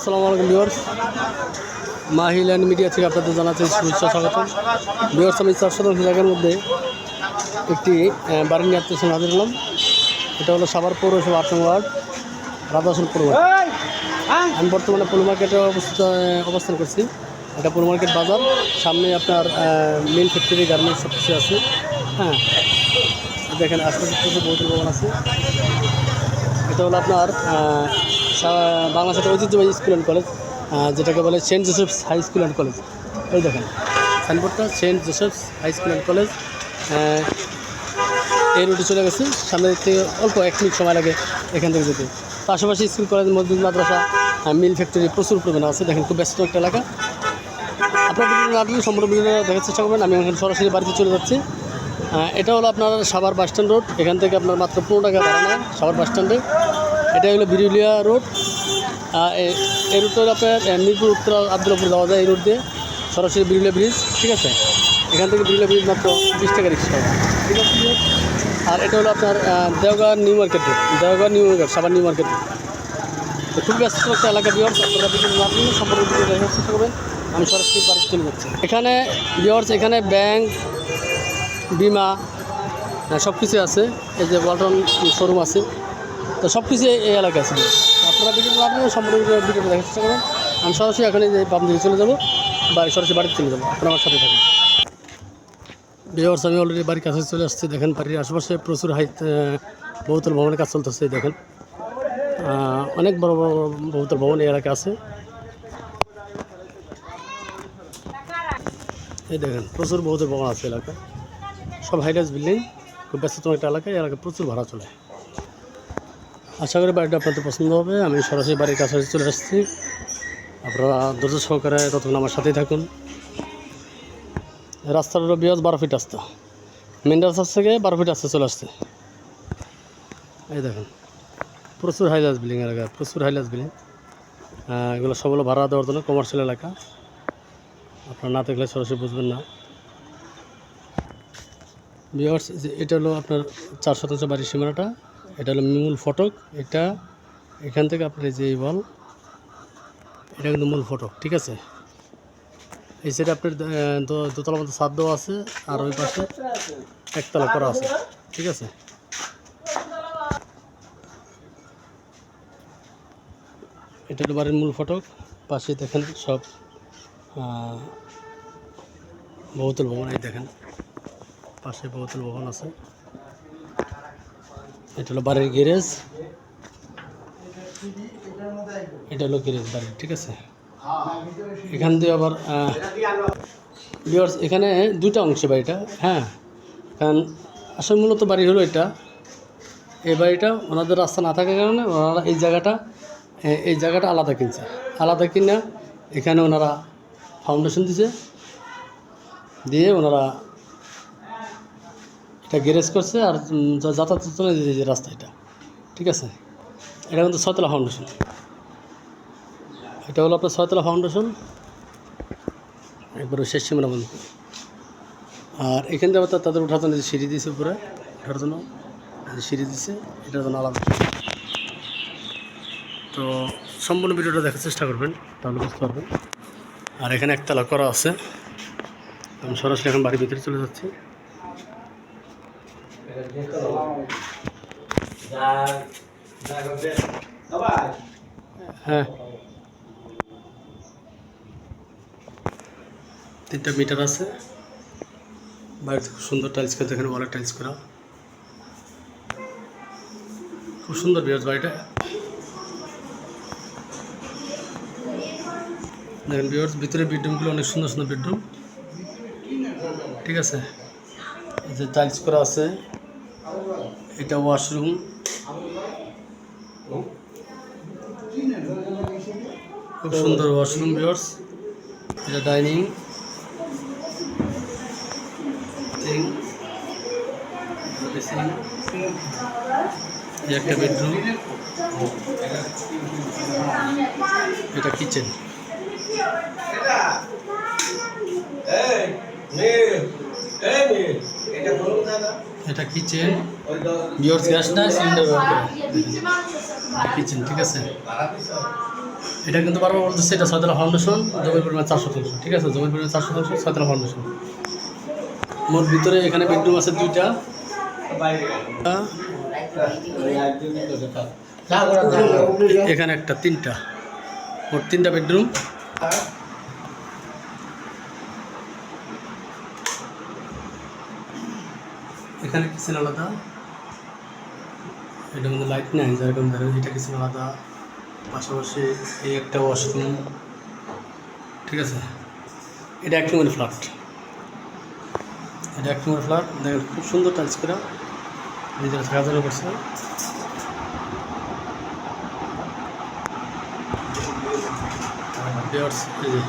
আসসালামু আলাইকুম, viewers. মাহিল and media থেকে আপনাদের জানাচ্ছি শুভেচ্ছা, স্বাগতম। ভিউয়ার্স, আমি চার শতাংশ জায়গার মধ্যে একটি বাড়ি নিয়ে সঙ্গে হাজির হলাম। এটা হলো সাভার পৌরসভা আট নং ওয়ার্ড রাধাসন পৌর আমি বর্তমানে পুল মার্কেটে অবস্থিত অবস্থান করছি। এটা পুল মার্কেট বাজার। সামনে আপনার মিল ফ্যাক্টরি গার্মেন্টস সব কিছু আছে। হ্যাঁ দেখেন, আশপাশে বহুতল ভবন আছে। এটা হলো আপনার আহ, সা- বাংলাদেশের ঐতিহ্যবাহী স্কুল অ্যান্ড কলেজ যেটাকে বলে saint Joseph's high school and college এই দেখেন সাইনবোর্ডটা saint Joseph's high school and college এই রুটে চলে গেছে। সামনে থেকে অল্প এক মিনিট সময় লাগে এখান থেকে যেতে। পাশাপাশি স্কুল কলেজ মসজিদ মাদ্রাসা মিল ফ্যাক্টরি প্রচুর পরিমাণে আছে। দেখেন খুব ব্যস্ত একটা এলাকা। আপনার ভিডিও না দিলে সম্পূর্ণ ভিডিও দেখার চেষ্টা করবেন। আমি এখন সরাসরি বাড়িতে চলে যাচ্ছি। এটা হলো আপনার সাভার বাস স্ট্যান্ড রোড এখান থেকে আপনার মাত্র পনেরো টাকা ভাড়া নেয় সাভার বাস স্ট্যান্ডে। এটা হলো বিরুলিয়া রোড। এই রুটটা হলো আপনার মিরপুর, উত্তর আব্দুল্লাপুর যাওয়া যায় এই রোড দিয়ে। সরাসরি বিরুলিয়া ব্রিজ, ঠিক আছে? এখান থেকে বিরুলিয়া ব্রিজ মাত্র বিশ টাকা রিক্সা। ঠিক আছে? আর এটা হলো আপনার Deogaon new market road. New market, Savar new market তো খুব ব্যস্ত একটা এলাকা বিহার আপনারা বিভিন্ন মাধ্যমে সম্পর্কে দেখার চেষ্টা করবেন, আমি সরাসরি বাড়িতে চলে যাচ্ছি। এখানে বিহার্স এখানে ব্যাংক, বিমা সব কিছু আছে। এই যে ওয়ালটন শোরুম আছে। তো সব কিছু এই এলাকায় আছে। আপনারা বিভিন্ন মাধ্যমে সম্পূর্ণ ভিডিওটা দেখার চেষ্টা করবেন। আমি সরাসরি এখানে যে বাম দিকে চলে যাব বাড়ি সরাসরি বাড়িতে চলে যাব। আপনারা আমার সাথে থাকুন। বিহার্স আমি অলরেডি বাড়ির কাছে চলে আসছি, দেখেন বাড়ির আশেপাশে প্রচুর হাই বহুতল ভবনের কাজ চলতেছে দেখেন। অনেক বড় বড় বহুতল ভবন এই এলাকায় আছে। এই দেখেন, প্রচুর বহুতল ভবন আছে এলাকা সব হাইরাইজ বিল্ডিং খুব ব্যস্ততম একটা এলাকায় এলাকায় প্রচুর ভাড়া চলে। আশা করি বাড়িটা আপনাদের পছন্দ হবে। আমি সরাসরি বাড়ির কাছে চলে আসছি। আপনারা ধৈর্য সহকারে ততক্ষণ আমার সাথেই থাকুন। রাস্তার বিয়াজ বারো ফিট রাস্তা। মেন রাস্তার থেকে বারো ফিট রাস্তা চলে আসছে। এই দেখুন, প্রচুর হাইলাস বিল্ডিং এলাকা, প্রচুর হাইলাস বিল্ডিং এগুলো সব হলো ভাড়া দেওয়ার জন্য কমার্শিয়াল এলাকা। আপনারা না দেখলে সরাসরি বুঝবেন না। বিয়ার্স এটা হলো আপনার চার শতাংশ বাড়ির সীমানাটা। এটা হলো মূল ফটক এটা এখান থেকে আপনার এই যে বল এটা কিন্তু মূল ফটক ঠিক আছে? এই সাইডে আপনার আহ, দো- দোতলা মতো ছাদ দেওয়া আছে আর ওই পাশে একতলা করা আছে ঠিক আছে? এটা হলো বাড়ির মূল ফটক পাশে দেখেন সব বহুতল ভবন এই দেখেন পাশে বহুতল ভবন আছে। এটা হলো বাড়ির গ্যারেজ। এটা হলো গ্যারেজ বাড়ির ঠিক আছে? এখান দিয়ে আবার viewers, এখানে দুইটা অংশে বাড়িটা হ্যাঁ? কারণ আসল মূলত বাড়ি হলো এটা। এই বাড়িটা ওনাদের রাস্তা না থাকার কারণে ওনারা এই জায়গাটা এই জায়গাটা আলাদা কিনছে। আলাদা কিনা এখানে ওনারা ফাউন্ডেশন দিছে। দিয়ে ওনারা এটা গ্যারেজ করছে আর উম, যা- যাতায়াতের জন্য যে রাস্তা এটা। ঠিক আছে? এটা কিন্তু ছয়তলা ফাউন্ডেশন এটা হলো আপনার ছয়তলা ফাউন্ডেশন একবার শেষ সীমানা পর্যন্ত। আর এখান থেকে আবার তাদের ওঠার জন্য সিঁড়ি দিয়েছে উপরে ওঠার জন্য। সিঁড়ি দিচ্ছে এটার জন্য আলাদা। তো সম্পূর্ণ ভিডিওটা দেখার চেষ্টা করবেন তাহলে বুঝতে পারবেন। আর এখানে একতলা করা আছে। আমি সরাসরি এখন বাড়ির ভিতরে চলে যাচ্ছি। হ্যাঁ তিনটা মিটার আছে। বাড়িতে খুব সুন্দর টাইলস করা এখানে ওয়ালের টাইলস করা। খুব সুন্দর বিরাট বাড়িটা। দেখেন বিয়ার্স ভিতরে বেডরুমগুলো অনেক সুন্দর সুন্দর বেডরুম ঠিক আছে? যে টাইলস করা আছে। এটা ওয়াশরুম খুব সুন্দর ওয়াশরুম বিয়ার্স এটা ডাইনিং একটা বেডরুম এটা কিচেন এটা কিচেন বিয়ার্স গ্যাস না সিলিন্ডার ব্যবহার করে কিচেন ঠিক আছে? এটা কিন্তু বারবার বলতেছে, এটা ছয়তলা ফাউন্ডেশন জমির পরিমাণ চার শতাংশ ঠিক আছে? জমির পরিমাণ চার শতাংশ ছয়তলা ফাউন্ডেশন মোট ভিতরে এখানে বেডরুম আছে দুইটা। এখানে একটা, তিনটা। মোট তিনটা বেডরুম এখানে কিচেন আলাদা? এটা মধ্যে লাইট নেই যেরকম ধরেন এটা কিচেন আলাদা? পাশাপাশি এই একটা ওয়াশরুম ঠিক আছে? এটা এক নম্বরের ফ্ল্যাট এটা এক নম্বরের ফ্ল্যাট দেখেন খুব সুন্দর টাইলস করা। নিজেরা থাকার জন্য করছে। এই যে।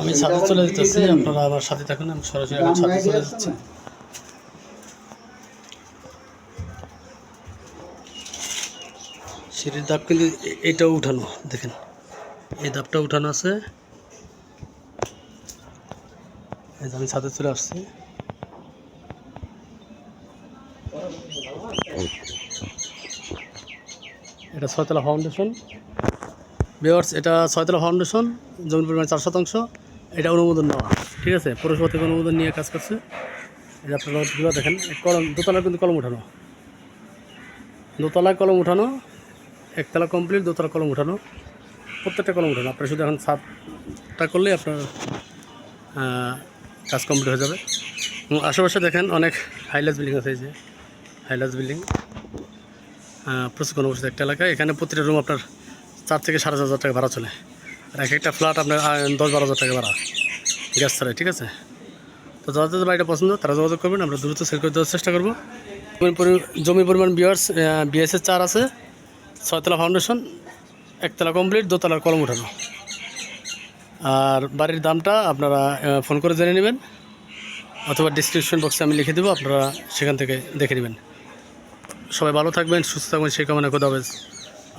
আমি সাথে চলে যেতেছি আপনারা আমার সাথে থাকুন আমি সরাসরি এখন সাথে চলে যাচ্ছি। সিঁড়ির ধাপ কিন্তু এটাও উঠানো দেখেন। এই ধাপটা উঠানো আছে। এই যে আমি ছাদে চলে আসছি। এটা ছয়তলা ফাউন্ডেশন। বিয়ার্স এটা ছয়তলা ফাউন্ডেশন জমির পরিমাণ চার শতাংশ। এটা অনুমোদন নেওয়া। ঠিক আছে? পৌরসভা থেকে অনুমোদন নিয়ে কাজ করছে। যে আপনারা দেখেন কলম দোতলায় কিন্তু কলম উঠানো। দোতলায় কলম উঠানো, একতলা কমপ্লিট দোতলা কলম উঠানো। প্রত্যেকটা কলম উঠানো। আপনারা শুধু এখন সাতটা করলেই আপনার কাজ কমপ্লিট হয়ে যাবে। আশেপাশে দেখেন অনেক হাইলাস বিল্ডিং আছে এই যে। হাইলাস বিল্ডিং প্রচুর কোনো বসে একটা এলাকা এখানে প্রতিটা রুম আপনার চার থেকে সাড়ে চার হাজার টাকা ভাড়া চলে। আর এক একটা ফ্ল্যাট আপনার দশ বারো হাজার টাকা ভাড়া। গ্যাস ছাড়াই, ঠিক আছে? তো যাদের বাড়িটা পছন্দ, তারা যোগাযোগ করবেন, আমরা দ্রুত সেল করে দেওয়ার চেষ্টা করব। জমির পরি- জমির পরিমাণ বিয়ার্স বিএসএস চার আছে, ছয়তলা ফাউন্ডেশন একতলা কমপ্লিট দোতলার কলম উঠানো আর বাড়ির দামটা আপনারা ফোন করে জেনে নেবেন, অথবা ডিসক্রিপশন বক্সে আমি লিখে দেবো, আপনারা সেখান থেকে দেখে নেবেন। সবাই ভালো থাকবেন, সুস্থ থাকবেন, সেই কামনা হাফেজ